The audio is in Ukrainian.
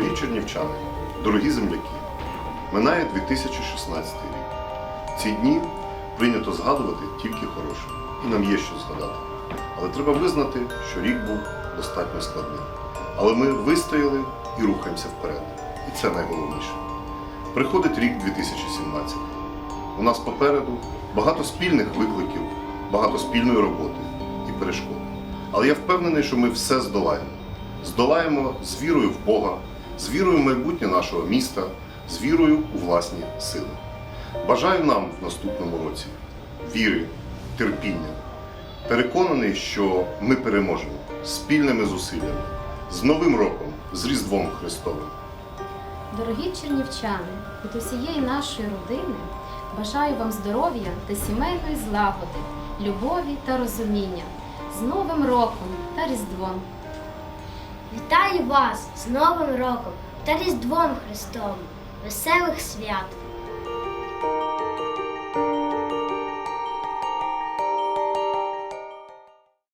чернівчани, дорогі земляки, минає 2016 рік. Ці дні прийнято згадувати тільки хороше, і нам є що згадати. Але треба визнати, що рік був достатньо складним. Але ми вистояли і рухаємося вперед. І це найголовніше. Приходить рік 2017. У нас попереду багато спільних викликів, багато спільної роботи і перешкод. Але я впевнений, що ми все здолаємо. Здолаємо з вірою в Бога, з вірою в майбутнє нашого міста, з вірою у власні сили. Бажаю нам в наступному році віри, терпіння. Переконаний, що ми переможемо спільними зусиллями, з Новим роком, з Різдвом Христовим. Дорогі чернівчани, від усієї нашої родини бажаю вам здоров'я та сімейної злагоди, любові та розуміння. З Новим роком та Різдвом! Вітаю вас з Новим роком та Різдвом Христом, Веселих свят!